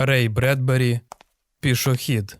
Рей Бредбері Пішохід.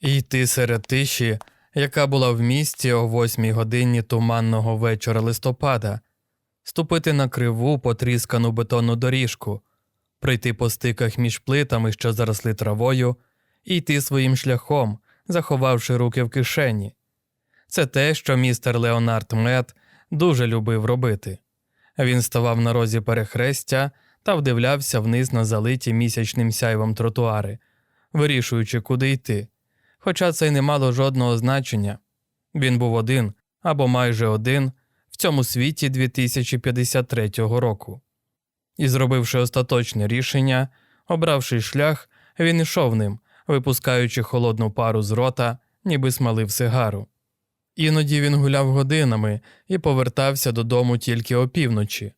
Йти серед тиші, яка була в місті о восьмій годині туманного вечора листопада, ступити на криву потріскану бетонну доріжку, пройти по стиках між плитами, що заросли травою, і йти своїм шляхом, заховавши руки в кишені. Це те, що містер Леонард Мед дуже любив робити. Він ставав на розі перехрестя та вдивлявся вниз на залиті місячним сяйвом тротуари, вирішуючи, куди йти. Хоча це й не мало жодного значення. Він був один або майже один в цьому світі 2053 року. І, зробивши остаточне рішення, обравши шлях, він ішов ним, випускаючи холодну пару з рота, ніби смалив сигару. Іноді він гуляв годинами і повертався додому тільки опівночі.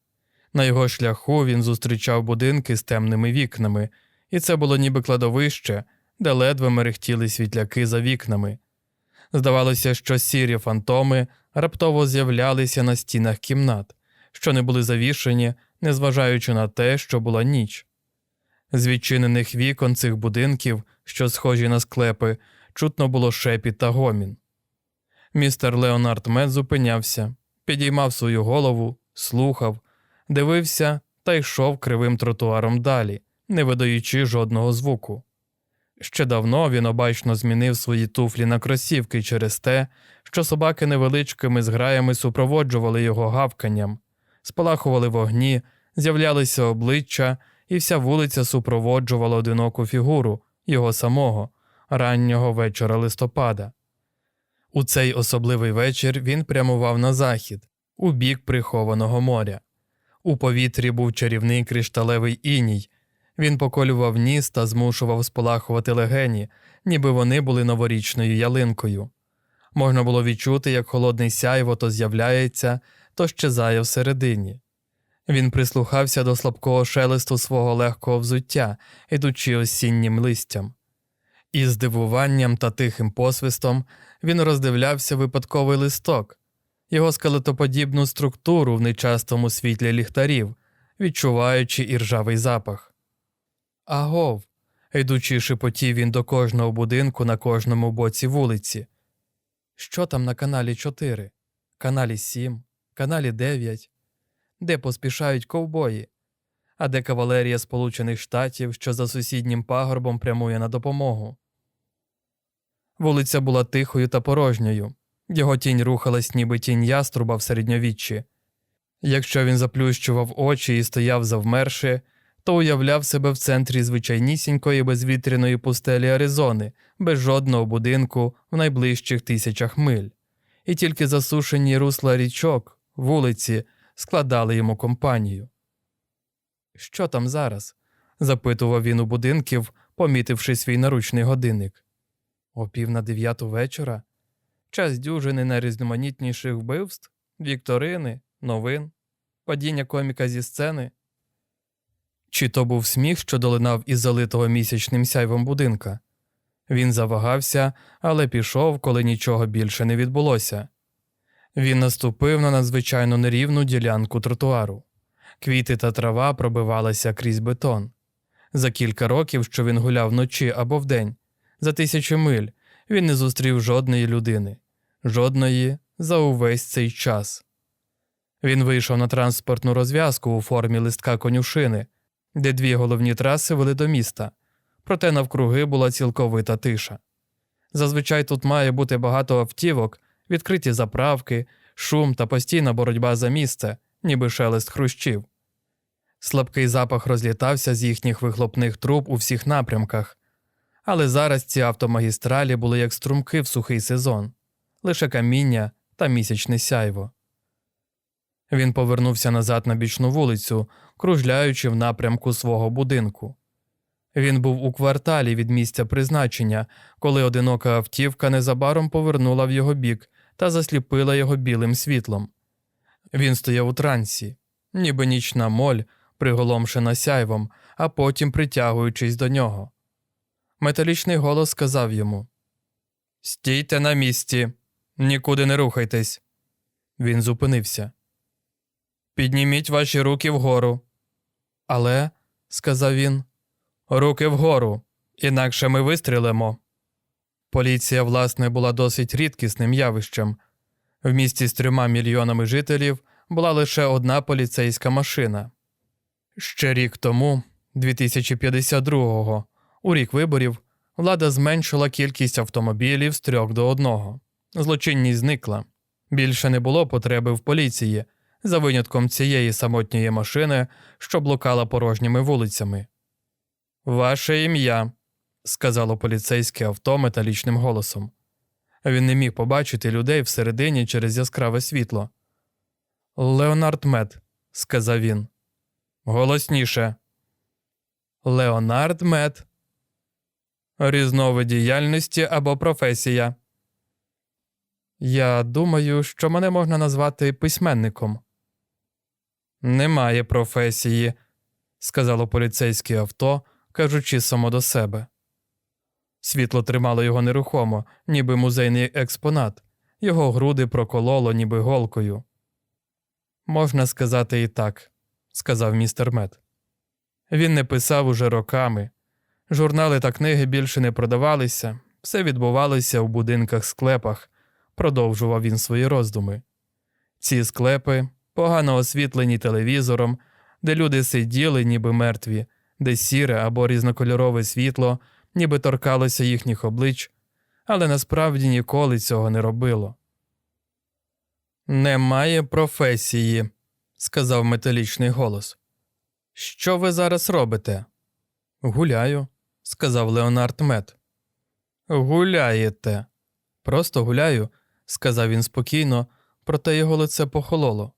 На його шляху він зустрічав будинки з темними вікнами, і це було ніби кладовище, де ледве мерехтіли світляки за вікнами. Здавалося, що сірі фантоми раптово з'являлися на стінах кімнат, що не були завішені, незважаючи на те, що була ніч. З відчинених вікон цих будинків, що схожі на склепи, чутно було шепіт та гомін. Містер Леонард Мед зупинявся, підіймав свою голову, слухав, дивився та йшов кривим тротуаром далі, не видаючи жодного звуку. Ще давно він обачно змінив свої туфлі на кросівки через те, що собаки невеличкими зграями супроводжували його гавканням, спалахували вогні, з'являлися обличчя, і вся вулиця супроводжувала одиноку фігуру його самого раннього вечора листопада. У цей особливий вечір він прямував на захід, у бік прихованого моря. У повітрі був чарівний кришталевий іній. Він поколював ніс та змушував спалахувати легені, ніби вони були новорічною ялинкою. Можна було відчути, як холодний сяйво то з'являється, то щезає всередині. Він прислухався до слабкого шелесту свого легкого взуття, ідучи осіннім листям. Із здивуванням та тихим посвистом він роздивлявся випадковий листок, його скелетоподібну структуру в нечастому світлі ліхтарів, відчуваючи іржавий запах. Агов. йдучи шепотів він до кожного будинку на кожному боці вулиці. Що там на каналі 4, каналі 7, каналі 9, де поспішають ковбої, а де кавалерія Сполучених Штатів, що за сусіднім пагорбом прямує на допомогу. Вулиця була тихою та порожньою, його тінь рухалась, ніби тінь яструба в середньовіччі. Якщо він заплющував очі і стояв завмерши, то уявляв себе в центрі звичайнісінької безвітряної пустелі Аризони, без жодного будинку в найближчих тисячах миль, і тільки засушені русла річок, вулиці складали йому компанію. Що там зараз? запитував він у будинків, помітивши свій наручний годинник. О пів на дев'яту вечора? Час дюжини найрізноманітніших вбивств, вікторини, новин, падіння коміка зі сцени. Чи то був сміх, що долинав із залитого місячним сяйвом будинка? Він завагався, але пішов, коли нічого більше не відбулося. Він наступив на надзвичайно нерівну ділянку тротуару. Квіти та трава пробивалися крізь бетон. За кілька років, що він гуляв вночі або вдень, за тисячі миль, він не зустрів жодної людини, жодної за увесь цей час. Він вийшов на транспортну розв'язку у формі листка конюшини, де дві головні траси вели до міста, проте навкруги була цілковита тиша. Зазвичай тут має бути багато автівок, відкриті заправки, шум та постійна боротьба за місце, ніби шелест хрущів. Слабкий запах розлітався з їхніх вихлопних труб у всіх напрямках, але зараз ці автомагістралі були як струмки в сухий сезон, лише каміння та місячне сяйво. Він повернувся назад на бічну вулицю, кружляючи в напрямку свого будинку. Він був у кварталі від місця призначення, коли одинока автівка незабаром повернула в його бік та засліпила його білим світлом. Він стояв у трансі, ніби нічна моль, приголомшена сяйвом, а потім притягуючись до нього. Металічний голос сказав йому Стійте на місці, нікуди не рухайтесь. Він зупинився. Підніміть ваші руки вгору. Але сказав він. Руки вгору, інакше ми вистрілимо. Поліція, власне, була досить рідкісним явищем. В місті з трьома мільйонами жителів була лише одна поліцейська машина. Ще рік тому, 2052-го, у рік виборів, влада зменшила кількість автомобілів з трьох до одного. Злочинність зникла. Більше не було потреби в поліції, за винятком цієї самотньої машини, що блукала порожніми вулицями. Ваше ім'я, сказало поліцейське авто металічним голосом. Він не міг побачити людей всередині через яскраве світло. Леонард Мед, сказав він. Голосніше. Леонард Мед. Різновид діяльності або професія. Я думаю, що мене можна назвати письменником. Немає професії, сказало поліцейське авто, кажучи само до себе. Світло тримало його нерухомо, ніби музейний експонат, його груди прокололо, ніби голкою. Можна сказати і так, сказав містер Мед. Він не писав уже роками. Журнали та книги більше не продавалися, все відбувалося в будинках склепах, продовжував він свої роздуми. Ці склепи, погано освітлені телевізором, де люди сиділи, ніби мертві, де сіре або різнокольорове світло, ніби торкалося їхніх облич, але насправді ніколи цього не робило. Немає професії, сказав металічний голос. Що ви зараз робите? Гуляю, сказав Леонард Мед. Гуляєте. Просто гуляю, сказав він спокійно, проте його лице похололо.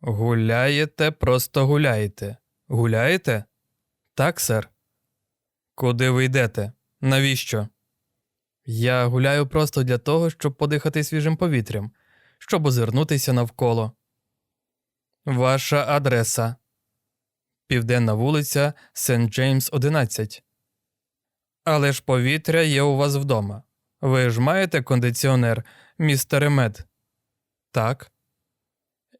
Гуляєте, просто гуляєте. Гуляєте? Так, сер. Куди ви йдете? Навіщо? Я гуляю просто для того, щоб подихати свіжим повітрям, щоб озирнутися навколо. Ваша адреса. Південна вулиця Сент Джеймс, 11. Але ж повітря є у вас вдома. Ви ж маєте кондиціонер, містере Мед? Так.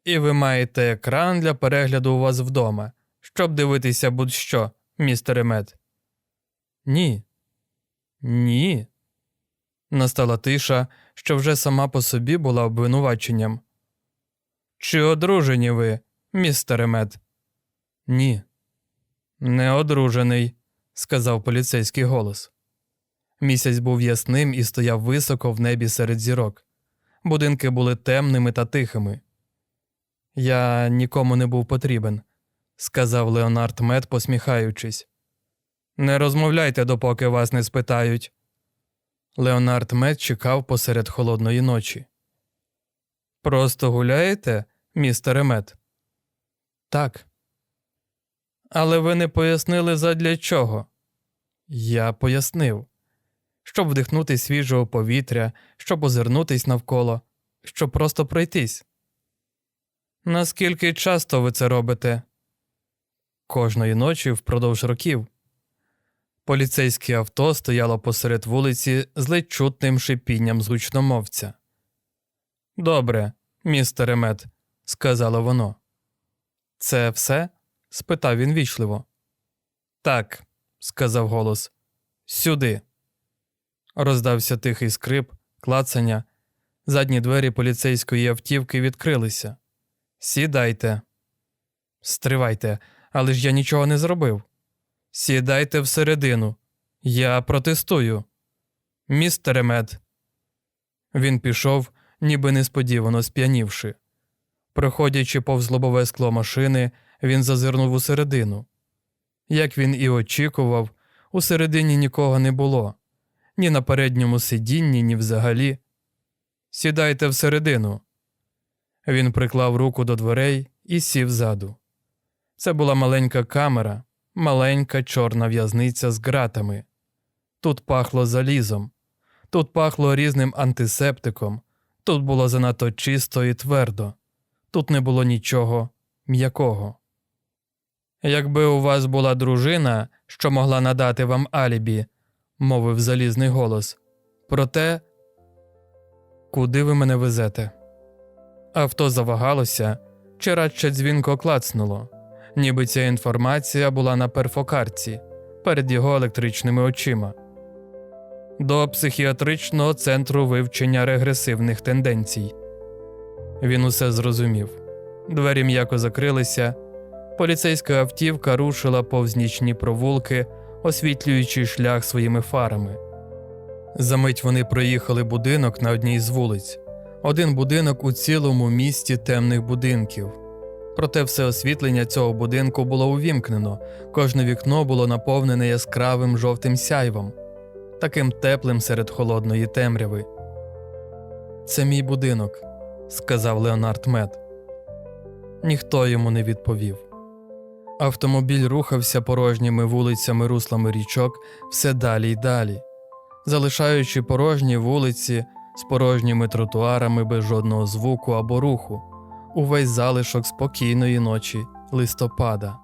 І ви маєте екран для перегляду у вас вдома, щоб дивитися будь-що, містере Мед. Ні. Ні. Настала тиша, що вже сама по собі була обвинуваченням. Чи одружені ви, містере Мед? Ні. Не одружений, сказав поліцейський голос. Місяць був ясним і стояв високо в небі серед зірок. Будинки були темними та тихими. Я нікому не був потрібен, сказав Леонард Мед, посміхаючись. Не розмовляйте, допоки вас не спитають. Леонард Мед чекав посеред холодної ночі. Просто гуляєте, містере Мед? Так. Але ви не пояснили задля чого. Я пояснив, щоб вдихнути свіжого повітря, щоб озирнутись навколо, щоб просто пройтись. Наскільки часто ви це робите? Кожної ночі впродовж років. Поліцейське авто стояло посеред вулиці з ледь чутним шипінням з. Добре, містере Мед, сказало воно. Це все? спитав він вічливо. Так, сказав голос. Сюди. Роздався тихий скрип, клацання. Задні двері поліцейської автівки відкрилися. Сідайте. Стривайте, але ж я нічого не зробив. Сідайте всередину. Я протестую. Містере Мед. Він пішов, ніби несподівано сп'янівши. Проходячи повз лобове скло машини, він зазирнув усередину. Як він і очікував, усередині нікого не було ні на передньому сидінні, ні взагалі. Сідайте всередину. Він приклав руку до дверей і сів ззаду. Це була маленька камера, маленька чорна в'язниця з ґратами. Тут пахло залізом, тут пахло різним антисептиком, тут було занадто чисто і твердо, тут не було нічого м'якого. Якби у вас була дружина, що могла надати вам алібі, мовив залізний голос. Проте, куди ви мене везете? Авто завагалося, чи радше дзвінко клацнуло. ніби ця інформація була на перфокарці перед його електричними очима. До психіатричного центру вивчення регресивних тенденцій. Він усе зрозумів. Двері м'яко закрилися. Поліцейська автівка рушила повз нічні провулки, освітлюючи шлях своїми фарами. Замить вони проїхали будинок на одній з вулиць, один будинок у цілому місті темних будинків. Проте все освітлення цього будинку було увімкнено, кожне вікно було наповнене яскравим жовтим сяйвом, таким теплим серед холодної темряви. Це мій будинок, сказав Леонард Мед. Ніхто йому не відповів. Автомобіль рухався порожніми вулицями руслами річок все далі й далі, залишаючи порожні вулиці з порожніми тротуарами без жодного звуку або руху, увесь залишок спокійної ночі листопада.